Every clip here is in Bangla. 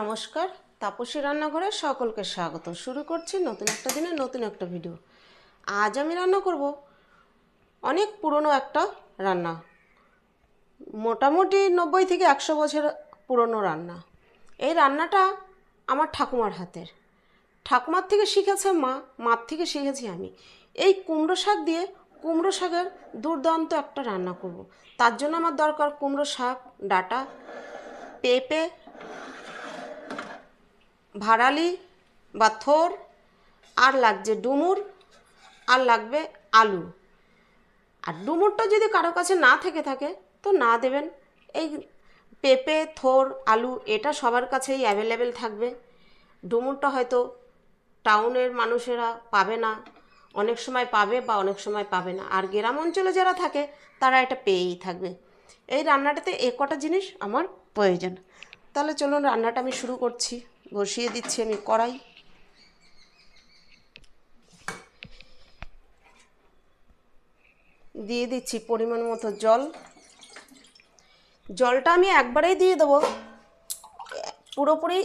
নমস্কার, তাপসী রান্নাঘরে সকলকে স্বাগত। শুরু করছি নতুন একটা দিনে নতুন একটা ভিডিও আজ আমি রান্না করব অনেক পুরনো একটা রান্না। মোটামুটি নব্বই থেকে একশো বছর পুরনো রান্না। এই রান্নাটা আমার ঠাকুমার হাতের। ঠাকুমার থেকে শিখেছে মা, মার থেকে শিখেছি আমি। এই কুমড়ো শাক দিয়ে কুমড়ো শাকের দুর্দান্ত একটা রান্না করব। তার জন্য আমার দরকার কুমড়ো শাক, ডাটা, পেঁপে ভাড়ালি বা থোর, আর লাগছে ডুমুর, আর লাগবে আলু। আর ডুমুরটা যদি কারও কাছে না থেকে থাকে, তো না দেবেন। এই পেঁপে, থোর, আলু, এটা সবার কাছেই অ্যাভেলেবেল থাকবে। ডুমুরটা হয়তো টাউনের মানুষেরা পাবে না, অনেক সময় পাবে বা অনেক সময় পাবে না। আর গ্রাম অঞ্চলে যারা থাকে, তারা এটা পেয়েই থাকবে। এই রান্নাটাতে এ কটা জিনিস আমার প্রয়োজন। তাহলে চলুন রান্নাটা আমি শুরু করছি। বসিয়ে দিচ্ছি আমি কড়াই। দিয়ে দিচ্ছি পরিমাণ মতো জল। জলটা আমি একবারেই দিয়ে দেবো। পুরোপুরি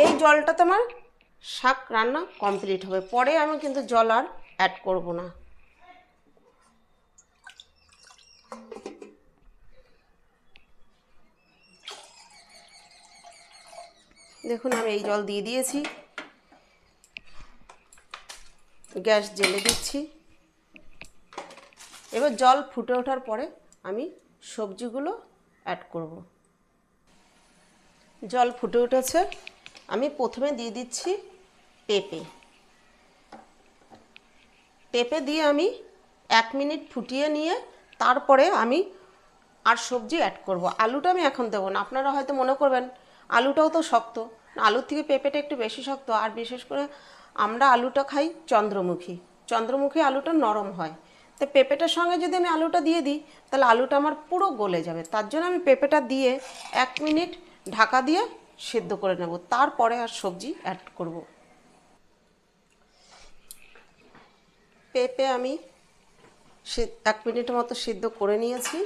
এই জলটাতে আমার শাক রান্না কমপ্লিট হবে। পরে আমি কিন্তু জল আর অ্যাড করব না। দেখুন, আমি এই জল দিয়ে দিয়েছি। গ্যাস জেলে দিচ্ছি। এবার জল ফুটে ওঠার পরে আমি সবজিগুলো অ্যাড করব। জল ফুটে উঠেছে। আমি প্রথমে দিয়ে দিচ্ছি পেঁপে। পেঁপে দিয়ে আমি এক মিনিট ফুটিয়ে নিয়ে তারপরে আমি আর সবজি অ্যাড করব। আলুটা আমি এখন দেবো না। আপনারা হয়তো মনে করবেন আলুটাও তো শক্ত। আলুর থেকে পেঁপেটা একটু বেশি শক্ত, আর বিশেষ করে আমরা আলুটা খাই চন্দ্রমুখী। চন্দ্রমুখী আলুটা নরম হয়। তো পেঁপেটার সঙ্গে যদি আমি আলুটা দিয়ে দিই, তাহলে আলুটা আমার পুরো গলে যাবে। তার জন্য আমি পেঁপেটা দিয়ে এক মিনিট ঢাকা দিয়ে সেদ্ধ করে নেব। তারপরে আর সবজি অ্যাড করব। পেঁপে আমি এক মিনিটের মতো সিদ্ধ করে নিয়েছি।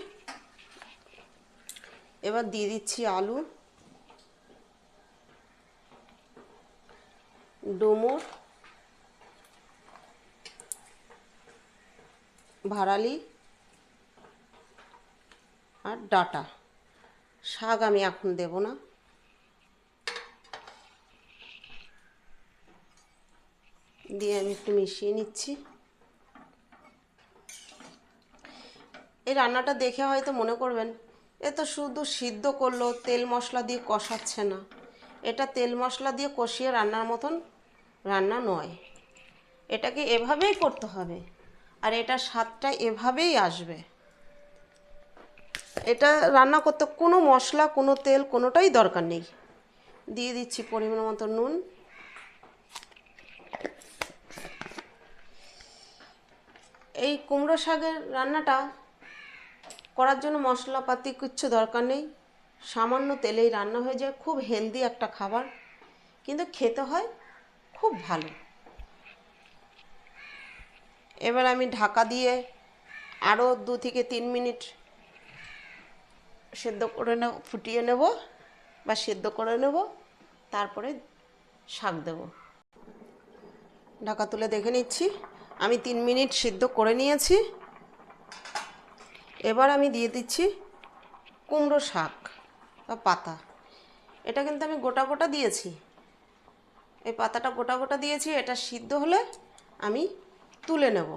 এবার দিয়ে দিচ্ছি আলু। ডুমুর ভাড়ালি আর ডাটা। শাক আমি এখন দেব না। দিয়ে আমি একটু মিশিয়ে নিচ্ছি। এই রান্নাটা দেখে হয়তো মনে করবেন, এ তো শুধু সিদ্ধ করল, তেল মশলা দিয়ে কষাচ্ছে না। এটা তেল মশলা দিয়ে কষিয়ে রান্নার মতন রান্না নয়। এটাকে এভাবেই করতে হবে। আর এটা স্বাদটা এভাবেই আসবে। এটা রান্না করতে কোনো মশলা, কোনো তেল, কোনোটাই দরকার নেই। দিয়ে দিচ্ছি পরিমাণ মতো নুন। এই কুমড়ো শাকের রান্নাটা করার জন্য মশলাপাতি কিচ্ছু দরকার নেই। সামান্য তেলেই রান্না হয়ে যায়। খুব হেলদি একটা খাবার। কিন্তু খেতে হয় খুব ভালো। এবার আমি ঢাকা দিয়ে আরও দু থেকে তিন মিনিট সেদ্ধ করে নেব, ফুটিয়ে নেব বা সেদ্ধ করে নেব, তারপরে শাক দেব। ঢাকা তুলে দেখে নিচ্ছি। আমি তিন মিনিট সিদ্ধ করে নিয়েছি। এবার আমি দিয়ে দিচ্ছি কুমড়ো শাক বা পাতা। এটা কিন্তু আমি গোটা গোটা দিয়েছি। এই পাতাটা গোটা গোটা দিয়েছি, এটা সিদ্ধ হলে আমি তুলে নেব।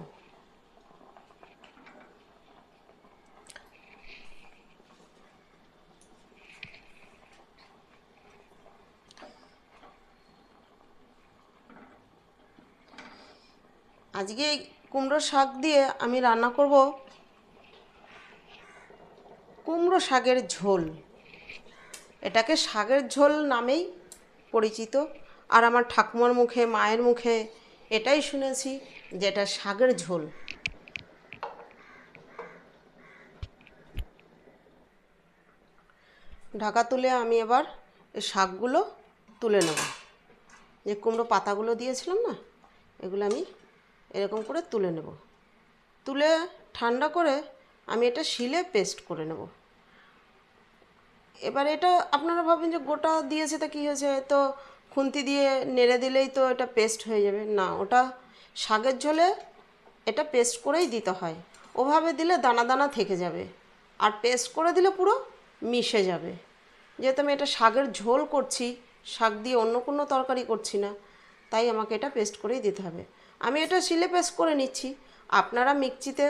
আজকে এই কুমড়ো শাক দিয়ে আমি রান্না করব কুমড়ো শাকের ঝোল। এটাকে শাকের ঝোল নামেই পরিচিত। আর আমার ঠাকুমার মুখে, মায়ের মুখে এটাই শুনেছি যে এটা শাকের ঝোল। ঢাকা তুলে আমি এবার শাকগুলো তুলে নেব। যে কুমড়ো পাতাগুলো দিয়েছিলাম না, এগুলো আমি এরকম করে তুলে নেব। তুলে ঠান্ডা করে আমি এটা শিলে পেস্ট করে নেব। এবার এটা আপনারা ভাবেন যে গোটা দিয়েছে তা কী হয়েছে? তো খুন্তি দিয়ে নেড়ে দিলেই তো এটা পেস্ট হয়ে যাবে। না, ওটা শাকের ঝোলে এটা পেস্ট করেই দিতে হয়। ওভাবে দিলে দানা দানা থেকে যাবে। আর পেস্ট করে দিলে পুরো মিশে যাবে। যেহেতু আমি এটা শাকের ঝোল করছি, শাক দিয়ে অন্য কোনো তরকারি করছি না, তাই আমাকে এটা পেস্ট করেই দিতে হবে। আমি এটা শিলে পেস্ট করে নিচ্ছি। আপনারা মিক্সিতে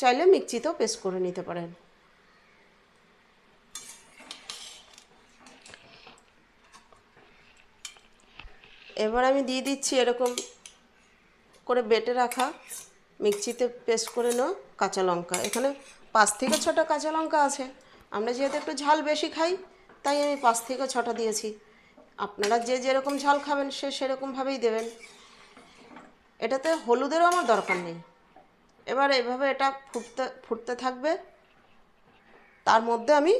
চাইলে মিক্সিতেও পেস্ট করে নিতে পারেন। এবার আমি দিয়ে দিচ্ছি এরকম করে বেটে রাখা মিক্সিতে পেস্ট করে নেওয়া কাঁচা লঙ্কা। এখানে পাঁচ থেকে ছটা কাঁচা লঙ্কা আছে। আমরা যেহেতু একটু ঝাল বেশি খাই, তাই আমি পাঁচ থেকে ছটা দিয়েছি। আপনারা যে যেরকম ঝাল খাবেন, সে সেরকমভাবেই দেবেন। এটাতে হলুদেরও আমার দরকার নেই। এবার এভাবে এটা ফুটতে ফুটতে থাকবে। তার মধ্যে আমি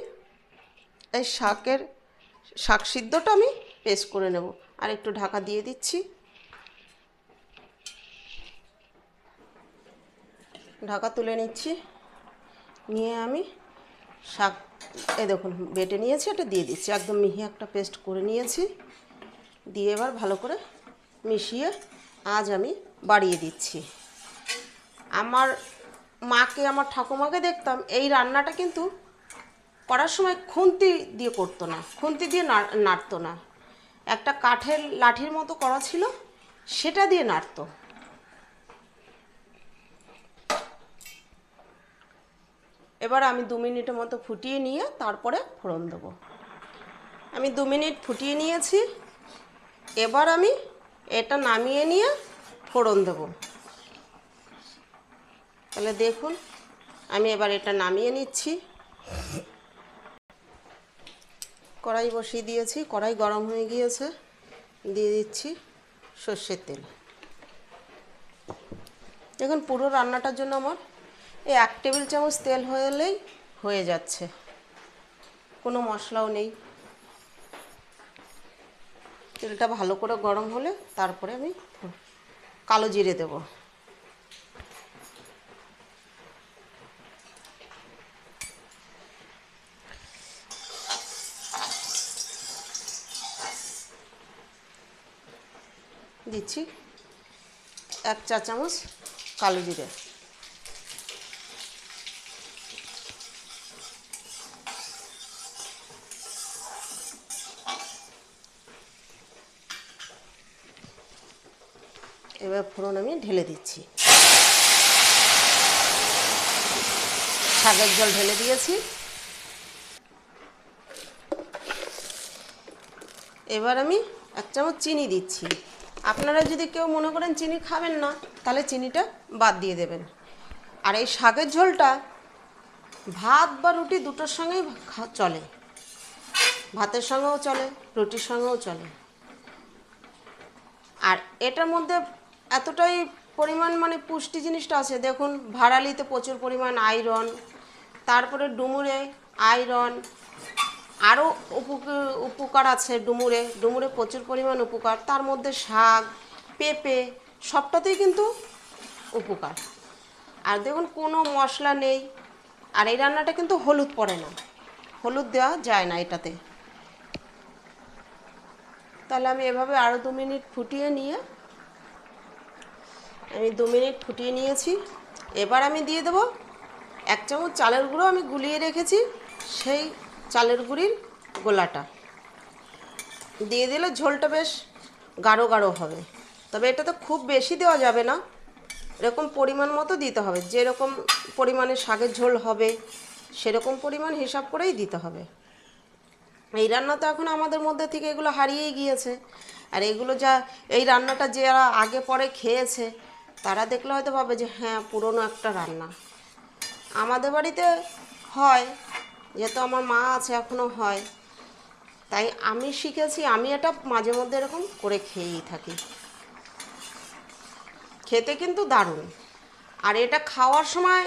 এই শাকের শাক সিদ্ধটা আমি পেস্ট করে নেব। আর একটু ঢাকা দিয়ে দিচ্ছি। ঢাকা তুলে নিচ্ছি। নিয়ে আমি শাক এ দেখুন, বেটে নিয়েছি, এটা দিয়ে দিচ্ছি। একদম মিহি একটা পেস্ট করে নিয়েছি। দিয়ে এবার ভালো করে মিশিয়ে আজ আমি বাড়িয়ে দিচ্ছি। আমার মাকে, আমার ঠাকুমাকে দেখতাম, এই রান্নাটা কিন্তু করার সময় খুন্তি দিয়ে করতো না, খুন্তি দিয়ে নাড়তো না। একটা কাঠের লাঠির মতো করা ছিল, সেটা দিয়ে নাড়তো। এবার আমি দু মিনিটের মতো ফুটিয়ে নিয়ে তারপরে ফোড়ন দেবো। আমি দু মিনিট ফুটিয়ে নিয়েছি, এবার আমি এটা নামিয়ে নিয়ে ফোড়ন দেবো। তাহলে দেখুন, আমি এবার এটা নামিয়ে নিচ্ছি। কড়াই বসিয়ে দিয়েছি, কড়াই গরম হয়ে গিয়েছে। দিয়ে দিচ্ছি সর্ষের তেল। দেখুন, পুরো রান্নাটার জন্য আমার এই এক টেবিল চামচ তেল হলেই হয়ে যাচ্ছে। কোনো মশলাও নেই। তেলটা ভালো করে গরম হলে তারপরে আমি কালো জিরে দেবো। দিচ্ছি এক চা চামচ কালো জিরে। এবার ফোড়ন আমি ঢেলে দিচ্ছি। শাকের জল ঢেলে দিয়েছি। এবার আমি এক চামচ চিনি দিচ্ছি। আপনারা যদি কেউ মনে করেন চিনি খাবেন না, তাহলে চিনিটা বাদ দিয়ে দেবেন। আর এই শাকের ঝোলটা ভাত বা রুটি দুটোর সঙ্গেই চলে। ভাতের সঙ্গেও চলে, রুটির সঙ্গেও চলে। আর এটার মধ্যে এতটাই পরিমাণ মানে পুষ্টি জিনিসটা আছে, দেখুন ভাড়ালিতে প্রচুর পরিমাণ আয়রন, তারপরে ডুমুরে আয়রন আরও উপক- উপকার আছে ডুমুরে। ডুমুরে প্রচুর পরিমাণ উপকার। তার মধ্যে শাক, পেঁপে, সবটাতেই কিন্তু উপকার। আর দেখুন, কোনো মশলা নেই। আর এই রান্নাটা কিন্তু হলুদ পড়ে না। হলুদ দেওয়া যায় না এটাতে। তাহলে আমি এভাবে আরও দু মিনিট ফুটিয়ে নিয়ে, আমি দু মিনিট ফুটিয়ে নিয়েছি। এবার আমি দিয়ে দেবো এক চামচ চালের গুঁড়ো আমি গুলিয়ে রেখেছি। সেই চালের গুঁড়ির গোলাটা। দিয়ে দিলে ঝোলটা বেশ গাঢ় গাঢ় হবে। তবে এটা তো খুব বেশি দেওয়া যাবে না। এরকম পরিমাণ মতো দিতে হবে। যেরকম পরিমাণে শাকের ঝোল হবে, সেরকম পরিমাণ হিসাব করেই দিতে হবে। এই রান্না তো এখন আমাদের মধ্যে থেকে এগুলো হারিয়েই গিয়েছে। আর এগুলো যা, এই রান্নাটা যারা আগে পরে খেয়েছে, তারা দেখলে হয়তো ভাবে যে হ্যাঁ পুরনো একটা রান্না। আমাদের বাড়িতে হয় যেহেতু আমার মা আছে এখনও হয়। তাই আমি শিখেছি, আমি এটা মাঝে মধ্যে এরকম করে খেয়েই থাকি। খেতে কিন্তু দারুণ। আর এটা খাওয়ার সময়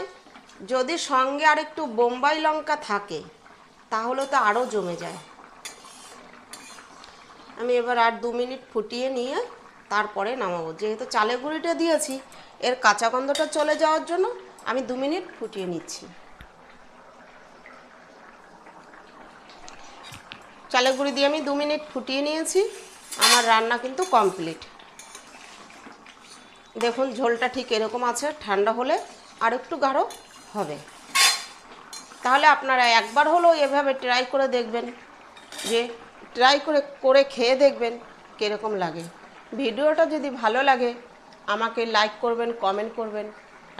যদি সঙ্গে আর একটু বোম্বাই লঙ্কা থাকে, তাহলে তো আরও জমে যায়। আমি এবার আর দু মিনিট ফুটিয়ে নিয়ে তারপরে নামাবো। যেহেতু চালের গুঁড়িটা দিয়েছি, এর কাঁচা গন্ধটা চলে যাওয়ার জন্য আমি দু মিনিট ফুটিয়ে নিচ্ছি। চালের গুঁড়ি দিয়ে আমি দু মিনিট ফুটিয়ে নিয়েছি। আমার রান্না কিন্তু কমপ্লিট। দেখুন, ঝোলটা ঠিক এরকম আছে, ঠান্ডা হলে আর একটু গাঢ় হবে। তাহলে আপনারা একবার হলেও এভাবে ট্রাই করে দেখবেন, যে ট্রাই করে করে খেয়ে দেখবেন কীরকম লাগে। ভিডিওটা যদি ভালো লাগে, আমাকে লাইক করবেন, কমেন্ট করবেন,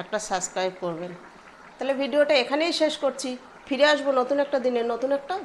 একটা সাবস্ক্রাইব করবেন। তাহলে ভিডিওটা এখানেই শেষ করছি। ফিরে আসব নতুন একটা দিনে, নতুন একটা